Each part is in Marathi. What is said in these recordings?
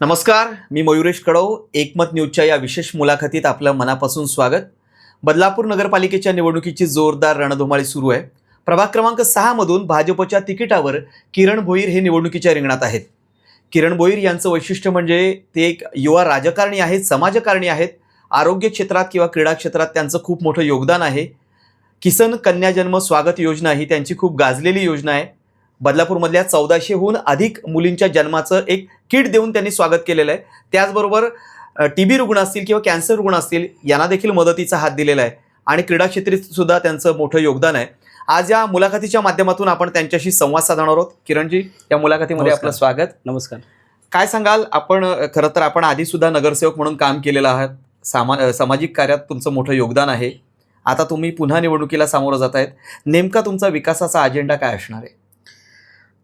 नमस्कार मी मयुरेश कडव एकमत न्यूजच्या या विशेष मुलाखतीत आपलं मनापासून स्वागत. बदलापूर नगरपालिकेच्या निवडणुकीची जोरदार रणधुमाळी सुरू आहे. प्रभाग क्रमांक सहामधून भाजपच्या तिकिटावर किरण भोईर हे निवडणुकीच्या रिंगणात आहेत. किरण भोईर यांचं वैशिष्ट्य म्हणजे ते एक युवा राजकारणी आहेत समाजकारणी आहेत. आरोग्य क्षेत्रात किंवा क्रीडा क्षेत्रात त्यांचं खूप मोठं योगदान आहे. किसन कन्या जन्म स्वागत योजना ही त्यांची खूप गाजलेली योजना आहे. बदलापूरमधल्या चौदाशेहून अधिक मुलींच्या जन्माचं एक किट देऊन त्यांनी स्वागत केलेलं आहे. त्याचबरोबर टी बी रुग्ण असतील किंवा कॅन्सर रुग्ण असतील यांना देखील मदतीचा हात दिलेला आहे. आणि क्रीडा क्षेत्रात सुद्धा त्यांचं मोठं योगदान आहे. आज या मुलाखतीच्या माध्यमातून आपण त्यांच्याशी संवाद साधणार आहोत. किरणजी या मुलाखतीमध्ये. आपलं स्वागत. नमस्कार. काय सांगाल? आपण खरं तर आपण आधी सुद्धा नगरसेवक म्हणून काम केलेलं आहात. सामा सामाजिक कार्यात तुमचं मोठं योगदान आहे. आता तुम्ही पुन्हा निवडणुकीला सामोरं जात आहेत. नेमका तुमचा विकासाचा अजेंडा काय असणार आहे?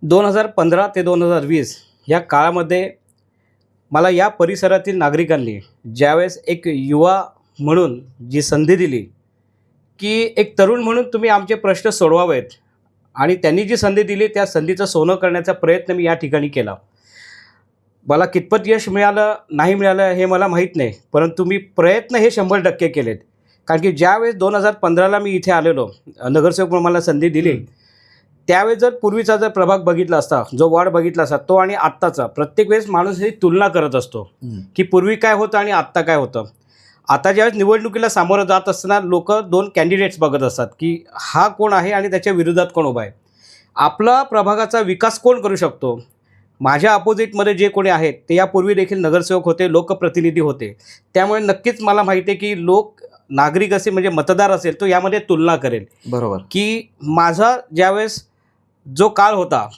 दोन हजार पंधरा ते दोन हजार वीस या काळामध्ये मला या परिसरातील नागरिकांनी ज्यावेळेस एक युवा म्हणून जी संधी दिली की एक तरुण म्हणून तुम्ही आमचे प्रश्न सोडवावेत आणि त्यांनी जी संधी दिली त्या संधीचं सोनं करण्याचा प्रयत्न मी या ठिकाणी केला. मला कितपत यश मिळालं नाही मिळालं हे मला माहीत नाही परंतु मी प्रयत्न हे शंभर टक्के केलेत. कारण की ज्यावेळेस दोन हजार पंधराला मी इथे आलेलो नगरसेवक म्हणून मला संधी दिली त्यावेळेस जर पूर्वीचा जर प्रभाग बघितला असता जो वॉर्ड बघितला असता तो आणि आत्ताचा प्रत्येक वेळेस माणूस ही तुलना करत असतो. की पूर्वी काय होतं आणि आत्ता काय होतं. आता ज्यावेळेस निवडणुकीला सामोरं जात असताना लोक दोन कॅन्डिडेट्स बघत असतात की हा कोण आहे आणि त्याच्या विरोधात कोण उभा आहे. आपला प्रभागाचा विकास कोण करू शकतो? माझ्या अपोजिटमध्ये जे कोणी आहेत ते यापूर्वी देखील नगरसेवक होते लोकप्रतिनिधी होते. त्यामुळे नक्कीच मला माहिती आहे की लोक नागरिक असेल म्हणजे मतदार असेल तो यामध्ये तुलना करेल. बरोबर. की माझा ज्यावेळेस जो काळ होता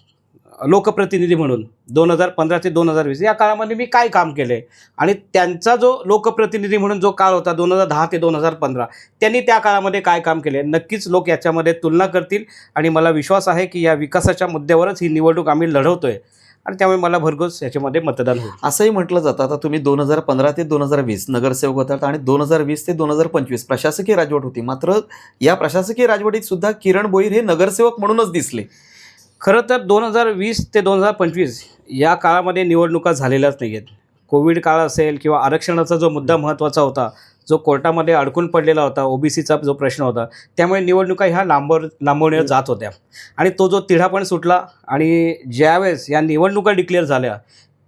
लोकप्रतिनिधी म्हणून दोन हजार पंधरा ते दोन हजार वीस या काळामध्ये मी काय काम केलं? आहे आणि त्यांचा जो लोकप्रतिनिधी म्हणून जो काळ होता दोन हजार दहा ते दोन हजार पंधरा त्यांनी त्या काळामध्ये काय काम केले? नक्कीच लोक याच्यामध्ये तुलना करतील आणि मला विश्वास आहे की या विकासाच्या मुद्द्यावरच ही निवडणूक आम्ही लढवतो आहे आणि त्यामुळे मला भरघोस याच्यामध्ये मतदान होईल. असंही म्हटलं जातं. आता तुम्ही दोन हजार पंधरा ते दोन हजार वीस नगरसेवक होतात आणि दोन हजार वीस ते दोन हजार पंचवीस प्रशासकीय राजवट होती. मात्र या प्रशासकीय राजवटीत सुद्धा किरण बोईर हे नगरसेवक म्हणूनच दिसले. खरं तर दोन हजार वीस ते दोन हजार पंचवीस या काळामध्ये निवडणुका झालेल्याच नाही आहेत कोविड काळ असेल किंवा आरक्षणाचा जो मुद्दा महत्त्वाचा होता जो कोर्टामध्ये अडकून पडलेला होता ओबीसीचा जो प्रश्न होता त्यामुळे निवडणुका ह्या लांबवर लांबवण्यात जात होत्या. आणि तो जो तिढा पण सुटला आणि ज्यावेळेस या निवडणुका डिक्लेअर झाल्या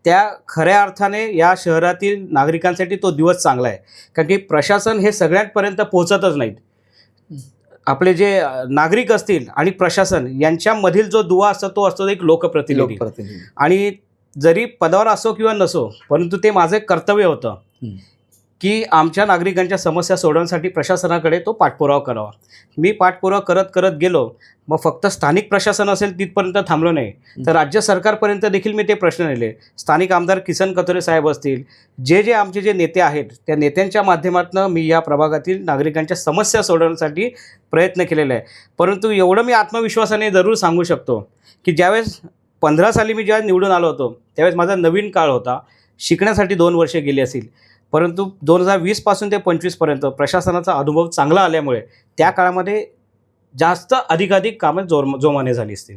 त्या खऱ्या अर्थाने या शहरातील नागरिकांसाठी तो दिवस चांगला आहे. कारण की प्रशासन हे सगळ्यांपर्यंत पोहोचतच नाहीत. आपले जे नागरिक असतील आणि प्रशासन यांच्यामधील जो दुवा असतो तो असतो एक लोकप्रतिनिधी. आणि जरी पदावर असो किंवा नसो परंतु ते माझं कर्तव्य होतं. की आमच्या नागरिकांच्या समस्या सोडवण्यासाठी प्रशासनाकडे तो पाठपुरावा करावा. मी पाठपुरावा करत करत गेलो मग फक्त स्थानिक प्रशासन असेल तिथपर्यंत थांबलो नाही. तर राज्य सरकारपर्यंत देखील मी ते प्रश्न नेले. स्थानिक आमदार किसन कथोरे साहेब असतील जे जे आमचे जे नेते आहेत त्या नेत्यांच्या माध्यमातून मी या प्रभागातील नागरिकांच्या समस्या सोडवण्यासाठी प्रयत्न केलेला आहे. परंतु एवढं मी आत्मविश्वासाने जरूर सांगू शकतो की ज्यावेळेस पंधरा साली मी ज्यावेळेस निवडून आलो होतो त्यावेळेस माझा नवीन काळ होता. शिकण्यासाठी दोन वर्षे गेली असतील. परंतु दोन हजार वीसपासून ते पंचवीसपर्यंत प्रशासनाचा अनुभव चांगला आल्यामुळे त्या काळामध्ये जास्त अधिकाधिक कामं जोर जोमाने झाली असतील.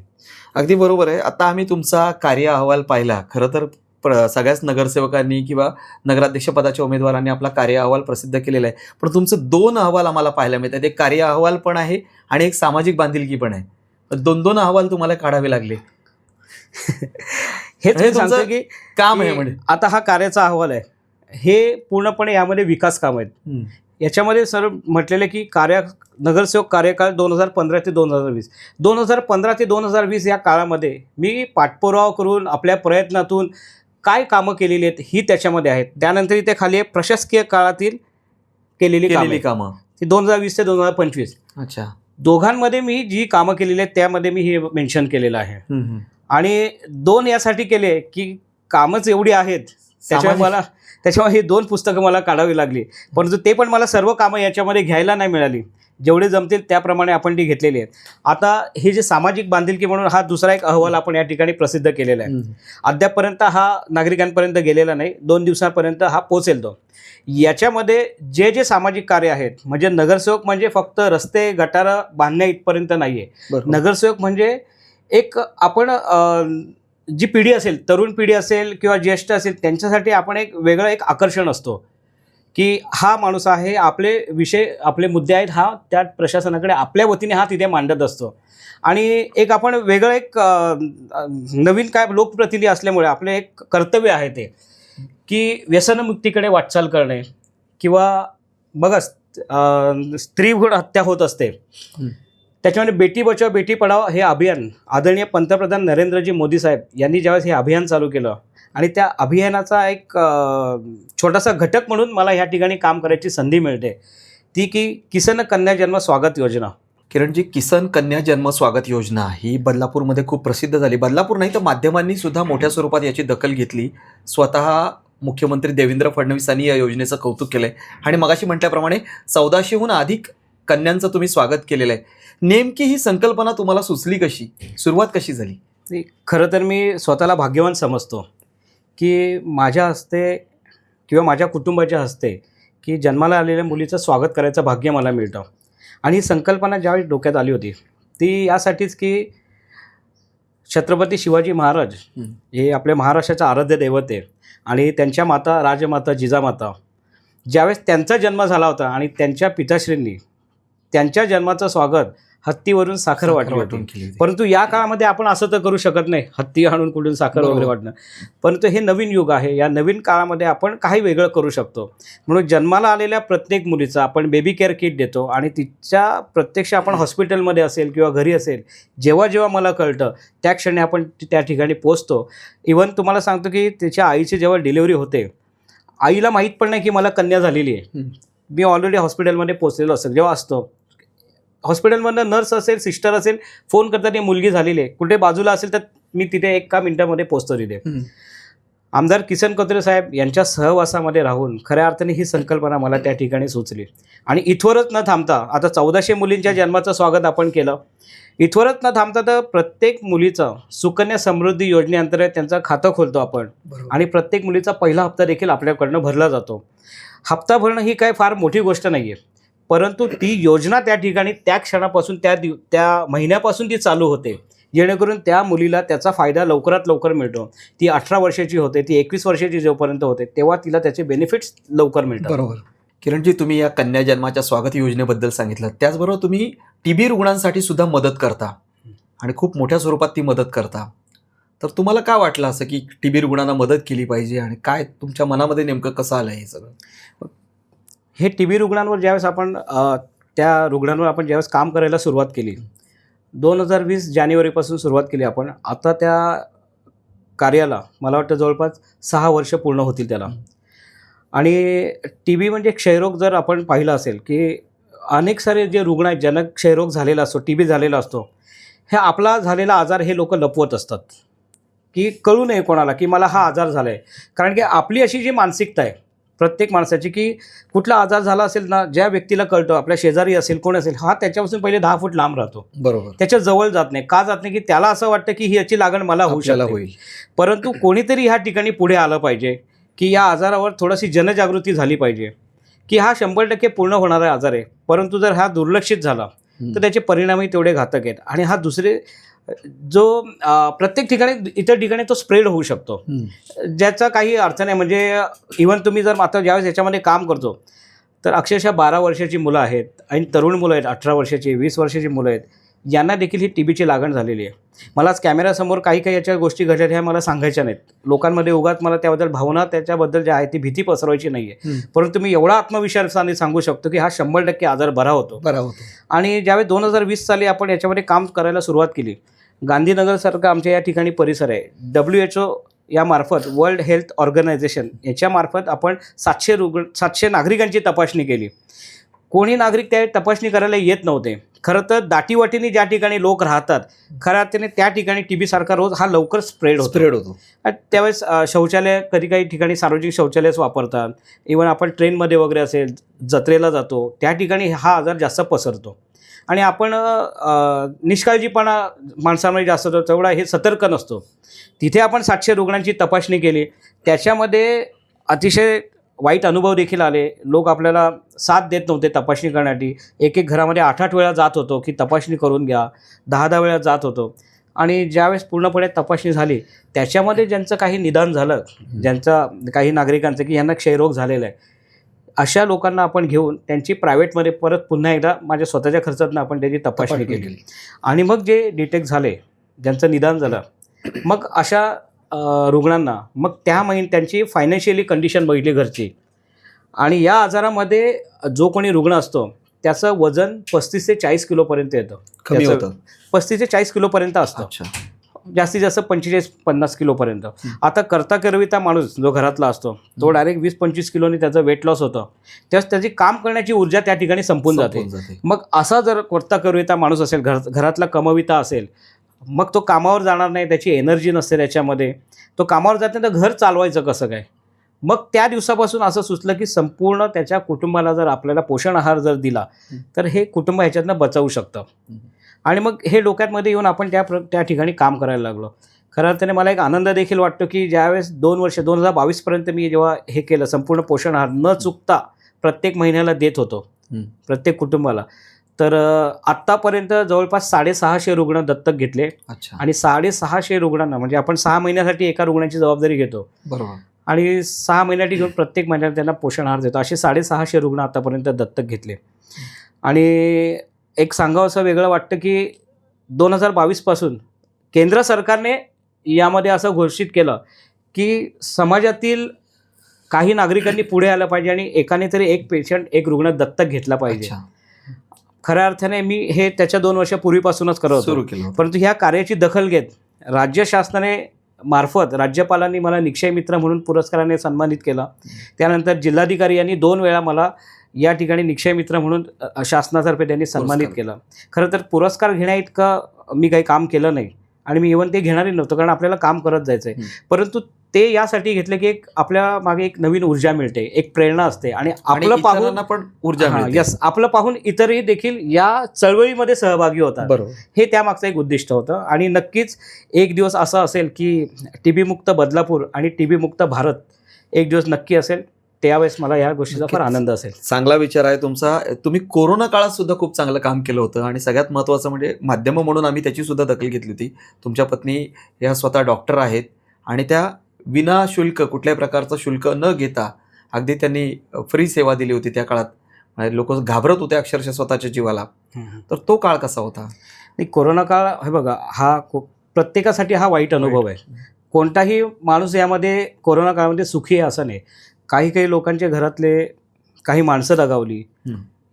अगदी बरोबर आहे. आता आम्ही तुमचा कार्य अहवाल पाहिला. खरं तर प्र सगळ्याच नगरसेवकांनी किंवा नगराध्यक्षपदाच्या उमेदवारांनी आपला कार्य अहवाल प्रसिद्ध केलेला आहे. पण तुमचं दोन अहवाल आम्हाला पाहायला मिळतात. एक कार्य अहवाल पण आहे आणि एक सामाजिक बांधिलकी पण आहे. दोन दोन अहवाल तुम्हाला काढावे लागले. हेच हे मी सांगतो तुमचं की काम आहे म्हणजे. आता हा कार्याचा अहवाल आहे. हे पूर्णपणे यामध्ये विकास काम आहेत. याच्यामध्ये सर म्हटलेलं की कार्य नगरसेवक कार्यकाळ दोन हजार पंधरा ते दोन हजार वीस. दोन हजार पंधरा ते दोन हजार वीस या काळामध्ये मी पाठपुरावा करून आपल्या प्रयत्नातून काय कामं केलेली आहेत ही त्याच्यामध्ये आहेत. त्यानंतर इथे खाली आहे प्रशासकीय काळातील केलेली केलेली कामं. ती दोन हजार वीस ते दोन हजार पंचवीस. अच्छा. दोघांमध्ये मी जी कामं केलेली आहेत त्यामध्ये मी हे मेन्शन केलेलं आहे. आणि दोन यासाठी केले की कामच एवढी आहेत. त्याच्यामुळे मला त्याच्यामुळे ही दोन पुस्तकं मला काढावी लागली. परंतु ते पण मला सर्व कामं याच्यामध्ये घ्यायला नाही मिळाली. जेवढे जमतील त्याप्रमाणे आपण ती घेतलेली आहेत. आता हे जे सामाजिक बांधिलकी म्हणून हा दुसरा एक अहवाल आपण या ठिकाणी प्रसिद्ध केलेला आहे. अद्यापपर्यंत हा नागरिकांपर्यंत गेलेला नाही. दोन दिवसांपर्यंत हा पोचेल तो. याच्यामध्ये जे जे सामाजिक कार्य आहेत म्हणजे नगरसेवक म्हणजे फक्त रस्ते गटारं बांधण्या इथपर्यंत नाही आहे. नगरसेवक म्हणजे एक आपण जी पिढी असेल तरुण पिढी असेल किंवा ज्येष्ठ असेल त्यांच्यासाठी आपण एक वेगळं एक आकर्षण असतो. की हा माणूस आहे आपले विषय आपले मुद्दे आहेत हा त्या प्रशासनाकडे आपल्या वतीने हा तिथे मांडत असतो. आणि एक आपण वेगळं एक नवीन काय लोकप्रतिनिधी असल्यामुळे आपले एक कर्तव्य आहे ते. की व्यसनमुक्तीकडे वाटचाल करणे किंवा बघा अ, स्त्री हत्या होत असते. त्याच्यामध्ये बेटी बचाव बेटी पढाव हे अभियान आदरणीय पंतप्रधान नरेंद्रजी मोदी साहेब यांनी ज्यावेळेस हे अभियान चालू केलं आणि त्या अभियानाचा एक छोटासा घटक म्हणून मला ह्या ठिकाणी काम करायची संधी मिळते. ती की किसन कन्या जन्म स्वागत योजना. किरणजी किसन कन्या जन्म स्वागत योजना ही बदलापूरमध्ये खूप प्रसिद्ध झाली. बदलापूर नाही तर माध्यमांनी सुद्धा मोठ्या स्वरूपात याची दखल घेतली. स्वतः मुख्यमंत्री देवेंद्र फडणवीसांनी या योजनेचं कौतुक केलं आहे आणि मगाशी म्हटल्याप्रमाणे चौदाशेहून अधिक कन्यांचं तुम्ही स्वागत केलेलं आहे. नेमकी ही संकल्पना तुम्हाला सुचली कशी? सुरुवात कशी झाली? खरं तर मी स्वतःला भाग्यवान समजतो की माझ्या हस्ते किंवा माझ्या कुटुंबाच्या हस्ते की जन्माला आलेल्या मुलीचं स्वागत करायचं भाग्य मला मिळतं. आणि ही संकल्पना ज्यावेळी डोक्यात आली होती ती यासाठीच की छत्रपती शिवाजी महाराज हं. हे आपल्या महाराष्ट्राचं आराध्य दैवत आहे आणि त्यांच्या माता राजमाता जिजामाता ज्यावेळेस त्यांचा जन्म झाला होता आणि त्यांच्या पिताश्रींनी त्यांच्या जन्माचं स्वागत हत्तीवरून साखर वाटली होती वाटून. परंतु या काळामध्ये आपण असं तर करू शकत नाही हत्ती आणून कुठून साखर. वगैरे वाटणं परंतु हे नवीन युग आहे या नवीन काळामध्ये आपण काही वेगळं करू शकतो म्हणून जन्माला आलेल्या प्रत्येक मुलीचा आपण बेबी केअर किट देतो आणि तिच्या प्रत्यक्ष आपण हॉस्पिटलमध्ये असेल किंवा घरी असेल जेव्हा जेव्हा मला कळतं त्या क्षणी आपण त्या ठिकाणी पोचतो इवन तुम्हाला सांगतो की तिच्या आईची जेव्हा डिलिव्हरी होते आईला माहीत पण नाही की मला कन्या झालेली आहे. मी ऑलरेडी हॉस्पिटलमध्ये पोचलेलो असतो जेव्हा असतो हॉस्पिटलमधनं नर्स असेल सिस्टर असेल फोन करतात ही मुलगी झालेली आहे. कुठे बाजूला असेल तर मी तिथे एका मिनिटामध्ये पोचतो तिथे. आमदार किसन कत्रे साहेब यांच्या सहवासामध्ये राहून खऱ्या अर्थाने ही संकल्पना मला त्या ठिकाणी सुचली. आणि इथवरच न थांबता आता चौदाशे मुलींच्या जन्माचं स्वागत आपण केलं. इथवरच न थांबता तर प्रत्येक मुलीचं सुकन्या समृद्धी योजनेअंतर्गत त्यांचं खातं खोलतो आपण. आणि प्रत्येक मुलीचा पहिला हप्ता देखील आपल्याकडनं भरला जातो. हप्ता भरणं ही काय फार मोठी गोष्ट नाही आहे परंतु ती योजना त्या ठिकाणी त्या क्षणापासून त्या दिव त्या महिन्यापासून ती चालू होते. जेणेकरून त्या मुलीला त्याचा फायदा लवकरात लवकर मिळतो. ती अठरा वर्षाची होते ती एकवीस वर्षाची जोपर्यंत होते तेव्हा तिला त्याचे बेनिफिट्स लवकर मिळतात. बरोबर. किरणजी तुम्ही या कन्या जन्माच्या स्वागत योजनेबद्दल सांगितलं. त्याचबरोबर तुम्ही टी बी रुग्णांसाठी सुद्धा मदत करता आणि खूप मोठ्या स्वरूपात ती मदत करता. तर तुम्हाला काय वाटलं असं की टी बी रुग्णांना मदत केली पाहिजे आणि काय तुमच्या मनामध्ये नेमकं कसं आलं हे सगळं? हे टी बी रुग्णांवर ज्यावेळेस आपण त्या रुग्णांवर आपण ज्यावेळेस काम करायला सुरुवात केली दोन हजार वीस जानेवारीपासून सुरुवात केली आपण आता त्या कार्याला मला वाटतं जवळपास सहा वर्ष पूर्ण होतील त्याला. आणि टी बी म्हणजे क्षयरोग जर आपण पाहिलं असेल की अनेक सारे जे रुग्ण आहेत ज्यांना क्षयरोग झालेला असतो टी बी झालेला असतो हे आपला झालेला आजार हे लोक लपवत असतात. की कळू नये कोणाला की मला हा आजार झाला आहे कारण की आपली अशी जी मानसिकता आहे प्रत्येक माणसाची की कुठला आजार झाला असेल ना ज्या व्यक्तीला कळतो आपल्या शेजारी असेल कोण असेल हा त्याच्यापासून पहिले दहा फूट लांब राहतो. बरोबर. त्याच्याजवळ जात नाही. का जात नाही? की त्याला असं वाटतं की ही याची लागण मला होऊ शकते. होईल. परंतु कोणीतरी ह्या ठिकाणी पुढे आलं पाहिजे की या आजारावर थोडीशी जनजागृती झाली पाहिजे की हा शंभर टक्के पूर्ण होणारा आजार आहे. परंतु जर हा दुर्लक्षित झाला तर त्याचे परिणामही तेवढे घातक आहेत. आणि हा दुसरे जो प्रत्येक ठिकाणी इतर ठिकाणी तो स्प्रेड होऊ शकतो. ज्याचा काही अर्थ नाही म्हणजे इवन तुम्ही जर आता ज्यावेळेस याच्यामध्ये काम करतो तर अक्षरशः बारा वर्षाची मुलं आहेत आणि तरुण मुलं आहेत अठरा वर्षाची वीस वर्षाची मुलं आहेत यांना देखील ही टी बीची लागण झालेली आहे. मला आज कॅमेऱ्यासमोर काही काही याच्या गोष्टी घडल्या ह्या मला सांगायच्या नाहीत. लोकांमध्ये उगाच मला त्याबद्दल भावना त्याच्याबद्दल ज्या आहे ती भीती पसरवायची नाही आहे. परंतु मी एवढा आत्मविश्वासाने सांगू शकतो की हा शंभर टक्के आजार बरा होतो. बरा होतो. आणि ज्यावेळी दोन हजार वीस साली आपण याच्यामध्ये काम करायला सुरुवात केली गांधीनगरसारखं आमच्या या ठिकाणी परिसर आहे. डब्ल्यू एच ओ यामार्फत वर्ल्ड हेल्थ ऑर्गनायझेशन याच्यामार्फत आपण सातशे रुग्ण सातशे नागरिकांची तपासणी केली. कोणी नागरिक त्या तपासणी करायला येत नव्हते. खरं तर दाटीवाटीने ज्या ठिकाणी लोक राहतात खऱ्या अर्थाने त्या ठिकाणी टी बी सारखा रोग हा लवकर स्प्रेड होतो. स्प्रेड होतो. त्यावेळेस शौचालय कधी काही ठिकाणी सार्वजनिक शौचालयच वापरतात. इवन आपण ट्रेनमध्ये वगैरे असेल जत्रेला जातो त्या ठिकाणी हा आजार जास्त पसरतो. आणि आपण निष्काळजीपणा माणसामध्ये जास्त होतो तेवढा हे सतर्क नसतो. तिथे आपण सातशे रुग्णांची तपासणी केली. त्याच्यामध्ये अतिशय वाईट अनुभव देखील आले. लोक आपल्याला साथ देत नव्हते तपासणी करण्यासाठी. एक एक घरामध्ये आठ आठ वेळा जात होतो की तपासणी करून घ्या. दहा दहा वेळा जात होतो. आणि ज्यावेळेस पूर्णपणे तपासणी झाली त्याच्यामध्ये ज्यांचं काही निदान झालं ज्यांचं काही नागरिकांचं की यांना क्षयरोग झालेला आहे अशा लोकांना आपण घेऊन त्यांची प्रायव्हेटमध्ये परत पुन्हा एकदा माझ्या स्वतःच्या खर्चातनं आपण त्याची तपासणी केली. आणि मग जे डिटेक्ट झाले ज्यांचं निदान झालं मग अशा रुग्णांना मग त्या महिन त्यांची फायनान्शियली कंडिशन बघितली घरची. आणि या आजारामध्ये जो कोणी रुग्ण असतो त्याचं वजन पस्तीस ते चाळीस किलोपर्यंत येतं. कमी त्याचं- होतं. पस्तीस ते चाळीस किलोपर्यंत असतं. अच्छा. जास्तीत जास्त पंचेचाळीस पन्नास किलोपर्यंत आता करता करविता माणूस जो घरातला असतो तो डायरेक्ट वीस पंचवीस किलोनी त्याचं वेट लॉस होतं. त्यास त्याची काम करण्याची ऊर्जा त्या ठिकाणी संपून जाते. मग असा जर करता करविता माणूस असेल घर घरातला कमविता असेल मग तो कामावर जाणार नाही त्याची एनर्जी नसते त्याच्यामध्ये. तो कामावर जात नाही तर घर चालवायचं कसं काय? मग त्या दिवसापासून असं सुचलं की संपूर्ण त्याच्या कुटुंबाला जर आपल्याला पोषण आहार जर दिला तर हे कुटुंब ह्याच्यातनं बचावू शकतं. आणि मग हे डोक्यातमध्ये येऊन आपण त्या प्र त्या ठिकाणी काम करायला लागलो. खरं अर्थाने मला एक आनंद देखील वाटतो की ज्यावेळेस दोन वर्ष दोन हजार बावीसपर्यंत मी जेव्हा हे केलं संपूर्ण पोषण आहार न चुकता प्रत्येक महिन्याला देत होतो. प्रत्येक कुटुंबाला. तर आत्तापर्यंत जवळपास साडेसहाशे रुग्ण दत्तक घेतले अच्छा. आणि साडेसहाशे रुग्णांना म्हणजे आपण सहा महिन्यासाठी एका रुग्णाची जबाबदारी घेतो बरोबर. आणि सहा महिन्यासाठी घेऊन प्रत्येक महिन्याला त्यांना पोषण आहार देतो. असे साडेसहाशे रुग्ण आतापर्यंत दत्तक घेतले. आणि एक सांगावं असं वेगळं वाटतं की दोन हजार बावीसपासून केंद्र सरकारने यामध्ये असं घोषित केलं की समाजातील काही नागरिकांनी पुढे आलं पाहिजे आणि एकाने तरी एक पेशंट एक रुग्ण दत्तक घेतला पाहिजे. खऱ्या अर्थाने मी हे त्याच्या दोन वर्षापूर्वीपासूनच करत सुरू केलं होतं. परंतु ह्या कार्याची दखल घेत राज्य शासनाने मार्फत राज्यपालांनी मला निक्षय मित्र म्हणून पुरस्काराने सन्मानित केला. त्यानंतर जिल्हाधिकारी यांनी दोन वेळा मला या ठिकाणी निक्षय मित्र म्हणून शासनातर्फे त्यांनी सन्मानित. केलं. खरं तर पुरस्कार घेण्या इतकं मी काही काम केलं नाही. आणि मी इव्हन ते घेणारही नव्हतं कारण आपल्याला काम करत जायचं आहे. परंतु ते यासाठी घेतलं की एक आपल्या मागे एक नवीन ऊर्जा मिळते एक प्रेरणा असते. आणि आपलं पाहून पण ऊर्जा यस आपलं पाहून इतरही देखील या चळवळीमध्ये सहभागी होतात. हे त्यामागचं एक उद्दिष्ट होतं. आणि नक्कीच एक दिवस असं असेल की टी बी मुक्त बदलापूर आणि टी बी मुक्त भारत एक दिवस नक्की असेल. त्यावेळेस मला या गोष्टीचा फार. आनंद असेल. चांगला विचार आहे तुमचा. तुम्ही कोरोना काळात सुद्धा खूप चांगलं काम केलं होतं आणि सगळ्यात महत्त्वाचं म्हणजे माध्यम म्हणून आम्ही त्याची सुद्धा दखल घेतली होती. तुमच्या पत्नी ह्या स्वतः डॉक्टर आहेत आणि त्या विना शुल्क कुठल्याही प्रकारचं शुल्क न घेता अगदी त्यांनी फ्री सेवा दिली होती त्या काळात. लोक घाबरत होते अक्षरशः स्वतःच्या जीवाला. तर तो काळ कसा होता? नाही कोरोना काळ हे बघा हा प्रत्येकासाठी हा वाईट अनुभव आहे. कोणताही माणूस यामध्ये कोरोना काळामध्ये सुखी आहे असं नाही. काही काही लोकांच्या घरातले काही माणसं दगावली.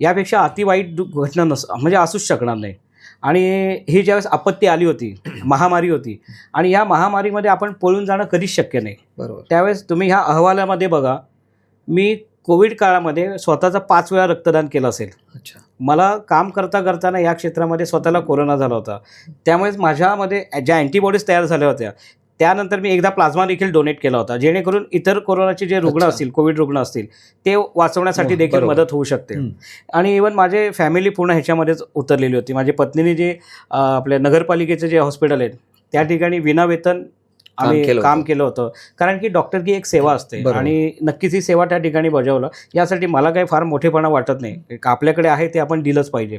यापेक्षा अति वाईट घटना नस म्हणजे असूच शकणार नाही. आणि ही ज्यावेळेस आपत्ती आली होती महामारी होती आणि या महामारीमध्ये आपण पळून जाणं कधीच शक्य नाही. बरोबर. त्यावेळेस तुम्ही ह्या अहवालामध्ये बघा मी कोविड काळामध्ये स्वतःचा पाच वेळा रक्तदान केलं असेल. अच्छा. मला काम करता करताना या क्षेत्रामध्ये स्वतःला कोरोना झाला होता. त्यामुळेच माझ्यामध्ये ज्या अँटीबॉडीज तयार झाल्या होत्या त्यानंतर मी एकदा प्लाझ्मा देखील डोनेट केला होता जेणेकरून इतर कोरोनाचे जे रुग्ण. असतील कोविड रुग्ण असतील ते वाचवण्यासाठी हो, देखील. मदत होऊ शकते. आणि इवन माझे फॅमिली पूर्ण ह्याच्यामध्येच उतरलेली होती माझ्या पत्नीने जे आपल्या नगरपालिकेचे जे हॉस्पिटल आहेत त्या ठिकाणी विनावेतन आम्ही. काम केलं होतं कारण की डॉक्टर की एक सेवा असते. आणि नक्कीच ही सेवा त्या ठिकाणी बजावलं यासाठी मला काही फार मोठेपणा वाटत नाही आपल्याकडे आहे ते आपण दिलंच पाहिजे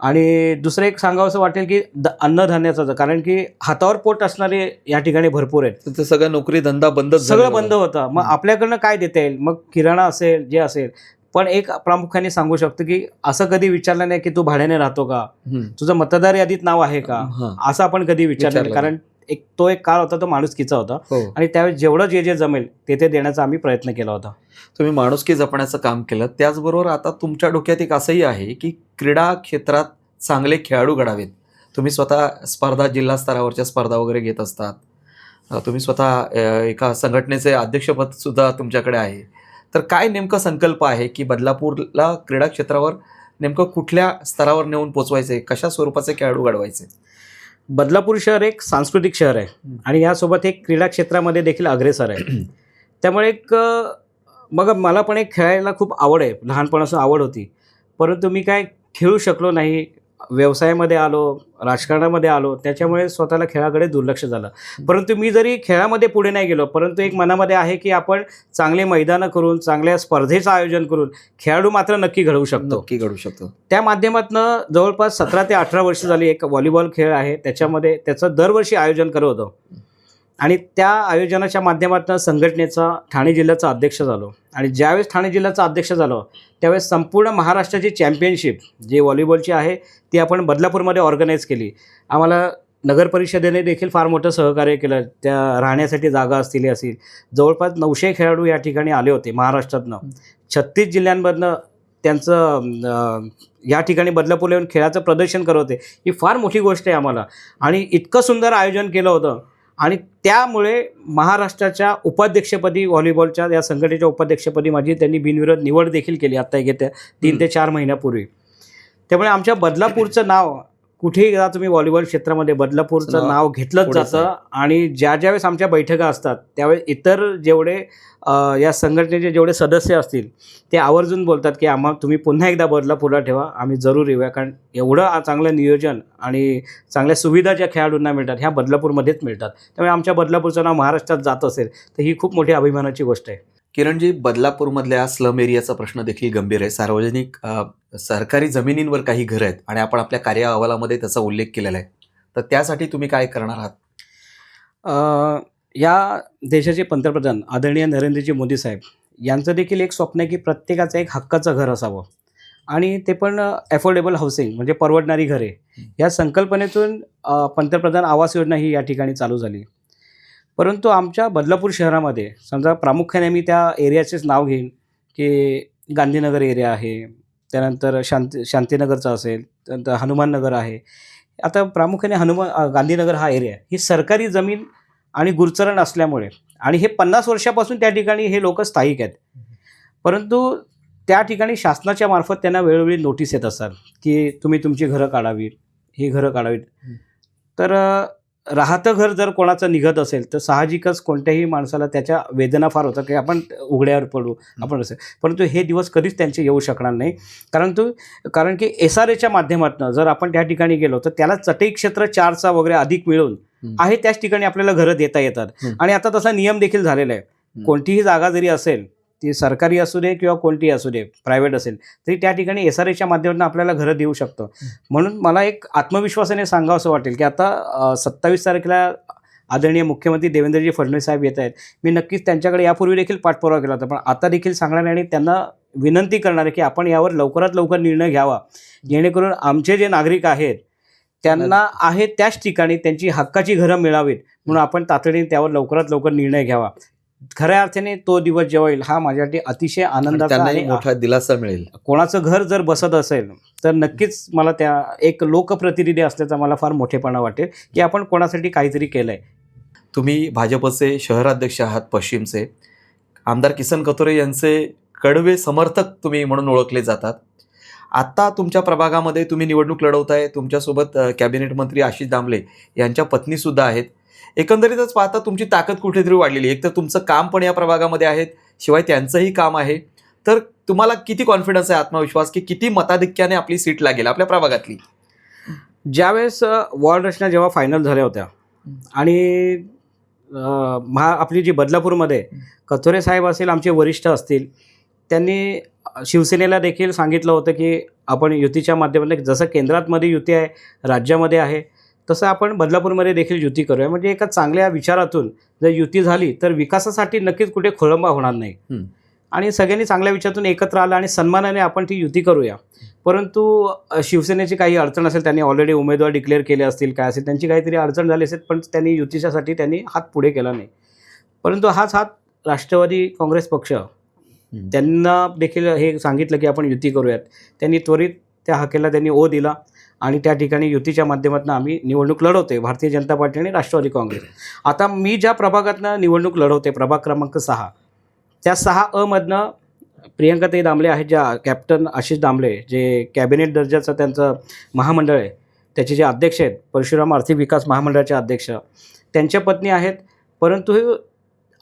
आणि दुसरं एक सांगावंसं वाटेल की द अन्नधान्याचं कारण की हातावर पोट असणारे या ठिकाणी भरपूर आहेत. ते सगळं नोकरी धंदा बंदच सगळं बंद होता. मग. आपल्याकडनं काय देता येईल? मग किराणा असेल जे असेल. पण एक प्रामुख्याने सांगू शकतो की असं कधी विचारलं नाही की तू भाड्याने राहतो का. तुझं मतदार यादीत नाव आहे का. असं आपण कधी विचारलं कारण एक तो एक काळ होता तो माणुसकीचा होता. हो. आणि त्यावेळेस जेवढं जे जे जमेल ते ते देण्याचा आम्ही प्रयत्न केला होता. तुम्ही माणुसकी जपण्याचं काम केलं. त्याचबरोबर आता तुमच्या डोक्यात एक असंही आहे की क्रीडा क्षेत्रात चांगले खेळाडू घडावेत. तुम्ही स्वतः स्पर्धा जिल्हा स्तरावरच्या स्पर्धा वगैरे घेत असतात. तुम्ही स्वतः एका संघटनेचे अध्यक्षपद सुद्धा तुमच्याकडे आहे. तर काय नेमका संकल्प आहे की बदलापूरला क्रीडा क्षेत्रावर नेमकं कुठल्या स्तरावर नेऊन पोचवायचे? कशा स्वरूपाचे खेळाडू घडवायचे? बदलापूर शहर एक सांस्कृतिक शहर आहे. आणि यासोबत एक क्रीडा क्षेत्रामध्ये देखील अग्रेसर आहे. त्यामुळे एक मग मला पण एक खेळायला खूप आवड आहे. लहानपणापासून आवड होती. परंतु मी काय खेळू शकलो नाही. व्यवसायामध्ये आलो राजकारणामध्ये आलो त्याच्यामुळे स्वतःला खेळाकडे दुर्लक्ष झालं. परंतु मी जरी खेळामध्ये पुढे नाही गेलो परंतु एक मनामध्ये आहे की आपण चांगले मैदानं करून चांगल्या स्पर्धेचं आयोजन करून खेळाडू मात्र नक्की घडवू शकतो. नक्की घडू शकतो. त्या माध्यमातून जवळपास सतरा ते अठरा वर्ष झाली एक व्हॉलीबॉल खेळ आहे. त्याच्यामध्ये त्याचं दरवर्षी आयोजन करत होतो. आणि त्या आयोजनाच्या माध्यमातून संघटनेचा ठाणे जिल्ह्याचा अध्यक्ष झालो. आणि ज्यावेळेस ठाणे जिल्ह्याचा अध्यक्ष झालो त्यावेळेस संपूर्ण महाराष्ट्राची चॅम्पियनशिप जी व्हॉलीबॉलची आहे ती आपण बदलापूरमध्ये ऑर्गनाईज केली. आम्हाला नगर परिषदेने देखील फार मोठं सहकार्य केलं. त्या राहण्यासाठी जागा असलेली असेल जवळपास नऊशे खेळाडू या ठिकाणी आले होते महाराष्ट्रातनं. छत्तीस जिल्ह्यांमधनं त्यांचं या ठिकाणी बदलापूरला येऊन खेळाचं प्रदर्शन करत होते. ही फार मोठी गोष्ट आहे आम्हाला. आणि इतकं सुंदर आयोजन केलं होतं. आणि त्यामुळे महाराष्ट्राच्या उपाध्यक्षपदी व्हॉलीबॉलच्या या संघटनेच्या उपाध्यक्षपदी माझी त्यांनी बिनविरोध निवड देखील केली आत्ता येत्या तीन ते चार महिन्यापूर्वी. त्यामुळे आमच्या बदलापूरचं नाव कुठेही जा तुम्ही व्हॉलीबॉल क्षेत्रामध्ये बदलापूरचं नाव घेतलंच जातं. आणि ज्या ज्यावेळेस आमच्या बैठका असतात त्यावेळेस इतर जेवढे या संघटनेचे जेवढे सदस्य असतील ते आवर्जून बोलतात की आम्हा तुम्ही पुन्हा एकदा बदलापूरला ठेवा आम्ही जरूर येऊया. कारण एवढं चांगलं नियोजन आणि चांगल्या सुविधा ज्या खेळाडूंना मिळतात ह्या बदलापूरमध्येच मिळतात. त्यामुळे आमच्या बदलापूरचं नाव महाराष्ट्रात जात असेल तर ही खूप मोठी अभिमानाची गोष्ट आहे. किरणजी बदलापूरमधल्या स्लम एरियाचा प्रश्न देखील गंभीर आहे. सार्वजनिक सरकारी जमिनींवर काही घरं आहेत आणि आपण आपल्या कार्य अहवालामध्ये त्याचा उल्लेख केलेला आहे. तर त्यासाठी तुम्ही काय करणार आहात? या देशाचे पंतप्रधान आदरणीय नरेंद्रजी मोदी साहेब यांचं देखील एक स्वप्न आहे की प्रत्येकाचं एक हक्काचं घर असावं. आणि ते पण अफोर्डेबल हाऊसिंग म्हणजे परवडणारी घरे. या संकल्पनेतून पंतप्रधान आवास योजना ही या ठिकाणी चालू झाली. परंतु आमच्या बदलापूर शहरामध्ये समजा प्रामुख्याने मी त्या एरियाचेच नाव घेईन की गांधीनगर एरिया आहे त्यानंतर शांती शांतीनगरचं असेल त्यानंतर हनुमाननगर आहे. आता प्रामुख्याने हनुमान गांधीनगर हा एरिया ही सरकारी जमीन आणि गुरचरण असल्यामुळे आणि हे पन्नास वर्षापासून त्या ठिकाणी हे लोक स्थायिक आहेत. परंतु त्या ठिकाणी शासनाच्या मार्फत त्यांना वेळोवेळी नोटीस येत असतात की तुम्ही तुमची घरं काढावीत ही घरं काढावीत. तर राहतं घर जर कोणाचं निघत असेल तर साहजिकच कोणत्याही माणसाला त्याच्या वेदना फार होतं की आपण उघड्यावर पडू आपण असं. परंतु हे दिवस कधीच त्यांचे येऊ शकणार नाही. कारण तू कारण की एस आर एच्या माध्यमातून जर आपण त्या ठिकाणी गेलो तर त्याला चटई क्षेत्र चारचा वगैरे अधिक मिळून. आहे त्याच ठिकाणी आपल्याला घरं देता येतात. आणि आता तसा नियम देखील झालेला आहे. कोणतीही जागा जरी असेल ती सरकारी असू दे किंवा कोणतीही असू दे प्रायव्हेट असेल तरी त्या ठिकाणी एस आर एच्या माध्यमातून आपल्याला घरं देऊ शकतो. म्हणून मला एक आत्मविश्वासाने सांगावं असं वाटेल की आता सत्तावीस तारखेला आदरणीय मुख्यमंत्री देवेंद्रजी फडणवीस साहेब येत आहेत. मी नक्कीच त्यांच्याकडे यापूर्वी देखील पाठपुरावा केला होता पण आता देखील सांगणार आणि त्यांना विनंती करणार आहे की आपण यावर लवकरात लवकर निर्णय घ्यावा. जेणेकरून आमचे जे नागरिक आहेत त्यांना आहे त्याच ठिकाणी त्यांची हक्काची घरं मिळावीत. म्हणून आपण तातडीने त्यावर लवकरात लवकर निर्णय घ्यावा. खऱ्या अर्थाने तो दिवस जेव्हा येईल हा माझ्यासाठी अतिशय आनंदाचा आणि मोठा दिलासा मिळेल. कोणाचं घर जर बसत असेल तर नक्कीच मला त्या एक लोकप्रतिनिधी असल्याचा मला फार मोठेपणा वाटेल की आपण कोणासाठी काहीतरी केलं आहे तुम्ही भाजपचे शहराध्यक्ष आहात पश्चिमचे. आमदार किसन कथोरे यांचे कडवे समर्थक तुम्ही म्हणून ओळखले जातात. आत्ता तुमच्या प्रभागामध्ये तुम्ही निवडणूक लढवताय तुमच्यासोबत कॅबिनेट मंत्री आशिष दामले यांच्या पत्नीसुद्धा आहेत. एकंदरीतच पाहता तुमची ताकद कुठेतरी वाढलेली एक तर तुमचं काम पण या प्रभागामध्ये आहेत शिवाय त्यांचंही काम आहे. तर तुम्हाला किती कॉन्फिडन्स आहे आत्मविश्वास की किती मताधिक्याने आपली सीट लागेल आपल्या प्रभागातली? ज्यावेळेस वॉर्ड रचना जेव्हा फायनल झाल्या होत्या आणि महा आपली जी बदलापूरमध्ये कथोरे साहेब असेल आमचे वरिष्ठ असतील त्यांनी शिवसेनेला देखील सांगितलं होतं की आपण युतीच्या माध्यमातून जसं केंद्रातमध्ये युती आहे राज्यामध्ये आहे तसं आपण बदलापूरमध्ये देखील युती करूया. म्हणजे एका चांगल्या विचारातून जर युती झाली तर विकासासाठी नक्कीच कुठे खोळंबा होणार नाही. आणि सगळ्यांनी चांगल्या विचारातून एकत्र आलं आणि सन्मानाने आपण ती युती करूया. परंतु शिवसेनेची काही अडचण असेल त्यांनी ऑलरेडी उमेदवार डिक्लेअर केले असतील काय असेल त्यांची काहीतरी अडचण झाली असेल पण त्यांनी युतीच्यासाठी त्यांनी हात पुढे केला नाही. परंतु हाच हात राष्ट्रवादी काँग्रेस पक्ष त्यांना देखील हे सांगितलं की आपण युती करूयात. त्यांनी त्वरित त्या हाकेला त्यांनी ओ दिला. आणि त्या ठिकाणी युतीच्या माध्यमातून आम्ही निवडणूक लढवते भारतीय जनता पार्टी आणि राष्ट्रवादी काँग्रेस. आता मी ज्या प्रभागातनं निवडणूक लढवते प्रभाग क्रमांक सहा त्या सहा अमधनं प्रियंकाताई दामले आहेत ज्या कॅप्टन आशिष दामले जे कॅबिनेट दर्जाचं त्यांचं महामंडळ आहे त्याचे जे अध्यक्ष आहेत परशुराम आर्थिक विकास महामंडळाचे अध्यक्ष त्यांच्या पत्नी आहेत परंतु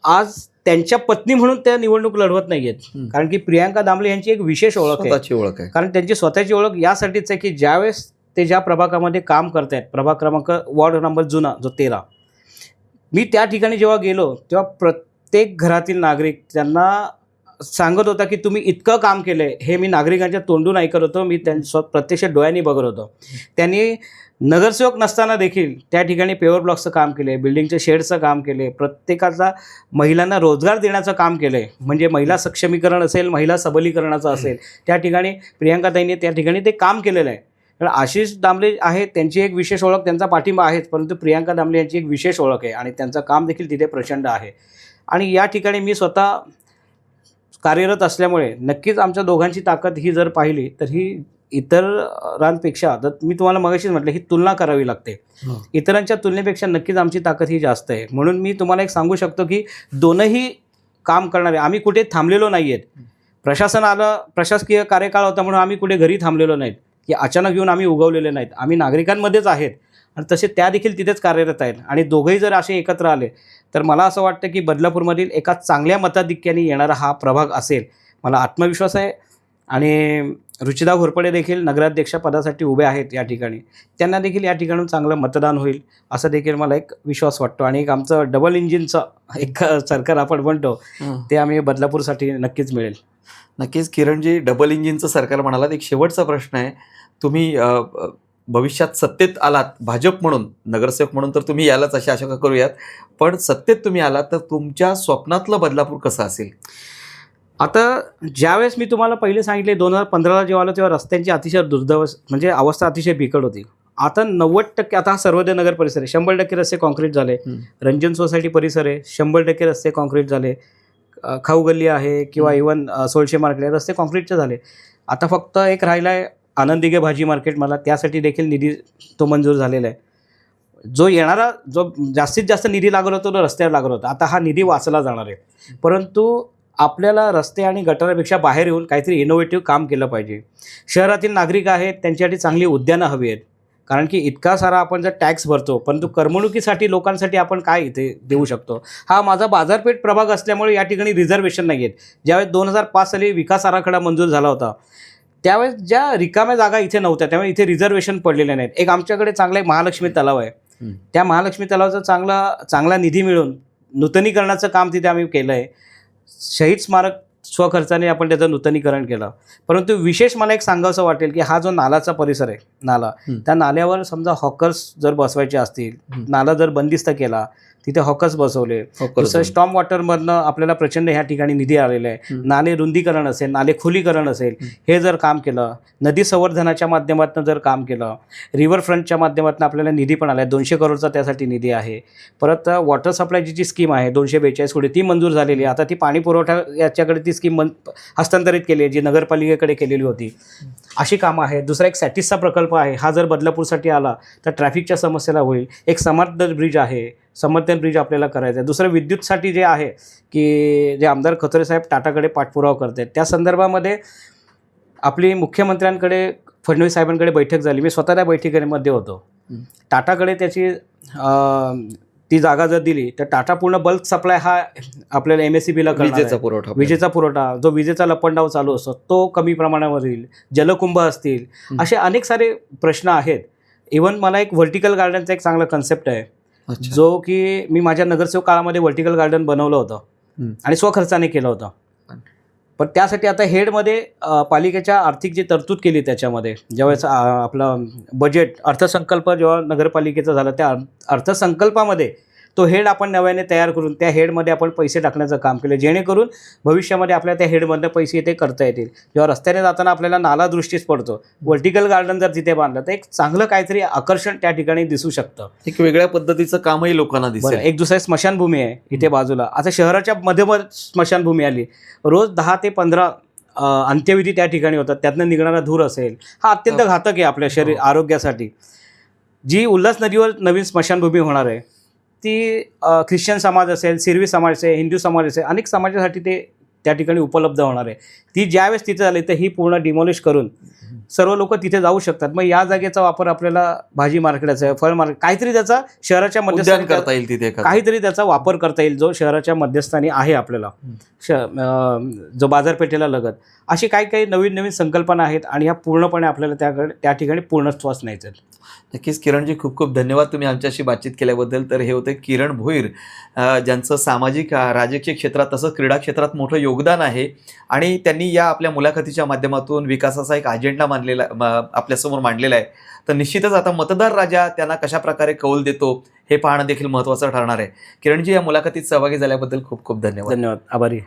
आज त्यांच्या पत्नी म्हणून त्या निवडणूक लढवत नाही आहेत. कारण की प्रियांका दामले यांची एक विशेष ओळख आहे. स्वतःची ओळख आहे. कारण त्यांची स्वतःची ओळख यासाठीच आहे की ज्यावेळेस ते ज्या प्रभागामध्ये काम करत आहेत प्रभाग क्रमांक वॉर्ड नंबर जुना जो तेरा. मी त्या ठिकाणी जेव्हा गेलो तेव्हा प्रत्येक घरातील नागरिक त्यांना सांगत होता की तुम्ही इतकं काम केलं आहे हे मी नागरिकांच्या तोंडून ऐकत होतो मी त्यां प्रत्यक्ष डोळ्यांनी बघत होतो. त्यांनी नगरसेवक नसताना देखील त्या ठिकाणी पेवर ब्लॉक्सचं काम केले बिल्डिंगच्या शेडचं काम केले प्रत्येकाचा महिलांना रोजगार देण्याचं काम केलं आहे म्हणजे महिला सक्षमीकरण असेल महिला सबलीकरणाचं असेल त्या ठिकाणी प्रियंकाताईंनी त्या ठिकाणी ते काम केलेलं आहे. तर आशिष दामले आहेत त्यांची एक विशेष ओळख त्यांचा पाठिंबा आहेच परंतु प्रियांका दामले यांची एक विशेष ओळख आहे आणि त्यांचं काम देखील तिथे प्रचंड आहे. आणि या ठिकाणी मी स्वतः कार्यरत असल्यामुळे नक्कीच आमच्या दोघांची ताकद ही जर पाहिली तर ही इतरांपेक्षा तर मी तुम्हाला मगाशीच म्हटलं ही तुलना करावी लागते. हं. इतरांच्या तुलनेपेक्षा नक्कीच आमची ताकद ही जास्त आहे. म्हणून मी तुम्हाला एक सांगू शकतो की दोनही काम करणारे आम्ही कुठे थांबलेलो नाही आहेत प्रशासन आलं प्रशासकीय कार्यकाळ होता म्हणून आम्ही कुठे घरी थांबलेलो नाहीत. की अचानक येऊन आम्ही उगवलेले नाहीत. आम्ही नागरिकांमध्येच आहेत. आणि तसे त्या देखील तिथेच कार्यरत आहेत. आणि दोघंही जर असे एकत्र आले तर मला असं वाटतं की बदलापूरमधील एका चांगल्या मताधिक्याने येणारा हा प्रभाग असेल. मला आत्मविश्वास आहे. आणि रुचिदा घोरपडे देखील नगराध्यक्ष पदासाठी उभे आहेत या ठिकाणी. त्यांना देखील या ठिकाणून चांगलं मतदान होईल असं देखील मला एक विश्वास वाटतो. आणि एक आमचं डबल इंजिनचं एक सरकार आपण म्हणतो ते आम्ही बदलापूरसाठी नक्कीच मिळेल. नक्कीच किरणजी डबल इंजिनचं सरकार म्हणालात एक शेवटचा प्रश्न आहे. तुम्ही भविष्यात सत्तेत आलात भाजप म्हणून नगरसेवक म्हणून तर तुम्ही यालाच अशी आशंका करूयात? पण सत्तेत तुम्ही आलात तर तुमच्या स्वप्नातलं बदलापूर कसं असेल? आता ज्यावेळेस मी तुम्हाला पहिले सांगितले दोन हजार पंधराला जेव्हा आलो तेव्हा रस्त्यांची अतिशय दुर्दवस म्हणजे अवस्था अतिशय बिकट होती. आता नव्वद टक्के आता हा सर्वोदय नगर परिसर आहे. शंभर टक्के रस्ते कॉन्क्रीट झाले. रंजन सोसायटी परिसर आहे. शंभर टक्के रस्ते कॉन्क्रीट झाले. अ, खाऊ गल्ली आहे किंवा इवन सोळशे मार्केट आहे रस्ते कॉन्क्रीटचे झाले. आता फक्त एक राहिला आहे आनंदिगे भाजी मार्केट मला त्यासाठी देखील निधी तो मंजूर झालेला आहे. जो येणारा जो जास्तीत जास्त निधी लागत होता तो रस्त्यावर लागत होता. आता हा निधी वाचला जाणार आहे. परंतु आपल्याला रस्ते आणि गटारापेक्षा बाहेर येऊन काहीतरी इनोव्हेटिव्ह काम केलं पाहिजे. शहरातील नागरिक आहेत त्यांच्यासाठी चांगली उद्यानं हवी आहेत. कारण की इतका सारा आपण जर टॅक्स भरतो परंतु करमणुकीसाठी लोकांसाठी आपण काय इथे देऊ शकतो? हा माझा बाजारपेठ प्रभाग असल्यामुळे या ठिकाणी रिझर्वेशन नाही आहेत. ज्यावेळेस दोन हजार पाच साली विकास आराखडा मंजूर झाला होता त्यावेळेस ज्या रिकाम्या जागा इथे नव्हत्या त्यामुळे इथे रिझर्वेशन पडलेले नाहीत. एक आमच्याकडे चांगला एक महालक्ष्मी तलाव आहे. त्या महालक्ष्मी तलावाचा चांगला चांगला निधी मिळून नूतनीकरणाचं काम तिथे आम्ही केलं आहे शहीद स्मारक स्वखर्चाने आपण त्याचं नूतनीकरण केलं परंतु विशेष मला एक सांगावंसं वाटेल की हा जो नालाचा परिसर आहे नाला. त्या नाल्यावर समजा हॉकर्स जर बसवायचे असतील. नाला जर बंदिस्त केला तिथे हॉकर्स बसवले. दुसरं स्टॉम वॉटरमधनं आपल्याला प्रचंड ह्या ठिकाणी निधी आलेला आहे. नाले रुंदीकरण असेल नाले खोलीकरण असेल हं. जर काम केलं नदी संवर्धनाच्या माध्यमातून जर काम केलं रिव्हरफ्रंटच्या माध्यमातून आपल्याला निधी पण आला आहे दोनशे करोडचा त्यासाठी निधी आहे. परत वॉटर सप्लायची जी स्कीम आहे दोनशे बेचाळीस कोटी ती मंजूर झालेली आहे. आता ती पाणी पुरवठा याच्याकडे ती स्कीम मन हस्तांतरित केली आहे जी नगरपालिकेकडे केलेली होती. अशी कामं आहेत. दुसरा एक सॅटिसचा प्रकल्प आहे. हा जर बदलापूरसाठी आला तर ट्रॅफिकच्या समस्येला होईल. एक समर्थन ब्रिज आहे. समर्थन ब्रिज आपल्याला करायचं आहे. दुसरं विद्युतसाठी जे आहे की जे आमदार खतोरे साहेब टाटाकडे पाठपुरावा करत आहेत त्या संदर्भामध्ये आपली मुख्यमंत्र्यांकडे फडणवीस साहेबांकडे बैठक झाली. मी स्वतः त्या बैठकीमध्ये होतो. टाटाकडे त्याची ती जागा जर दिली तर टाटा पूर्ण बल्क सप्लाय हा आपल्याला एम एस सी बीला विजेचा पुरवठा विजेचा पुरवठा जो विजेचा लपंडाव चालू असतो तो कमी प्रमाणावर होईल जलकुंभ असतील. असे अनेक सारे प्रश्न आहेत. इवन मला एक व्हर्टिकल गार्डनचा एक चांगला कन्सेप्ट आहे. जो की मी माझ्या नगरसेवक काळामध्ये व्हर्टिकल गार्डन बनवलं होतं. आणि स्वखर्चाने केलं होतं पण. त्यासाठी आता हेडमध्ये पालिकेच्या आर्थिक जी तरतूद केली त्याच्यामध्ये ज्यावेळेस आपलं बजेट अर्थसंकल्प जेव्हा नगरपालिकेचा झाला त्या अर्थ- अर्थसंकल्पामध्ये तो हेड आपण नव्याने तयार करून त्या हेडमध्ये आपण पैसे टाकण्याचं काम केलं. जेणेकरून भविष्यामध्ये आपल्या त्या हेडमधनं पैसे इथे करता येतील. जेव्हा रस्त्याने जाताना आपल्याला नाला दृष्टीच पडतो. व्हर्टिकल गार्डन जर तिथे बांधलं तर एक चांगलं काहीतरी आकर्षण त्या ठिकाणी दिसू शकतं. एक वेगळ्या पद्धतीचं कामही लोकांना दिसेल. एक दुसरी स्मशानभूमी आहे इथे बाजूला. आता शहराच्या मध्यमध स्मशानभूमी आली. रोज दहा ते पंधरा अंत्यविधी त्या ठिकाणी होतात. त्यातनं निघणारा धूर असेल. हा अत्यंत हो. घातक आहे आपल्या शरीर हो. आरोग्यासाठी. जी उल्हास नदीवर नवीन स्मशानभूमी होणार आहे ती ख्रिश्चन समाज असेल सिरवी समाज असेल हिंदू समाज असेल अनेक समाजासाठी ते त्या ठिकाणी उपलब्ध होणार आहे ती ज्यावेळेस तिथे झाली तर ही पूर्ण डिमॉलिश करून सर्व लोक तिथे जाऊ शकतात मग या जागेचा वापर आपल्याला भाजी मार्केटाचा फळ मार्केट काहीतरी त्याचा शहराच्या मध्यस्थानी करता येईल तिथे. काहीतरी त्याचा वापर करता येईल जो शहराच्या मध्यस्थानी आहे आपल्याला. श जो बाजारपेठेला लगत अशी काही काही नवीन नवीन संकल्पना आहेत आणि ह्या पूर्णपणे आपल्याला त्याकडे त्या ठिकाणी पूर्णत्वास न्यायचं. नक्कीच किरणजी खूप खूप धन्यवाद तुम्ही आमच्याशी बातचीत केल्याबद्दल. तर हे होते किरण भोईर ज्यांचं सामाजिक राजकीय क्षेत्रात तसंच क्रीडा क्षेत्रात मोठं योगदान आहे. आणि त्यांनी या आपल्या मुलाखतीच्या माध्यमातून विकासाचा एक अजेंडा मांडलेला आपल्यासमोर मांडलेला आहे. तर निश्चितच आता मतदार राजा त्यांना कशा प्रकारे कौल देतो हे पाहणं देखील महत्त्वाचं ठरणार आहे. किरणजी या मुलाखतीत सहभागी झाल्याबद्दल खूप खूप धन्यवाद. धन्यवाद. आभारी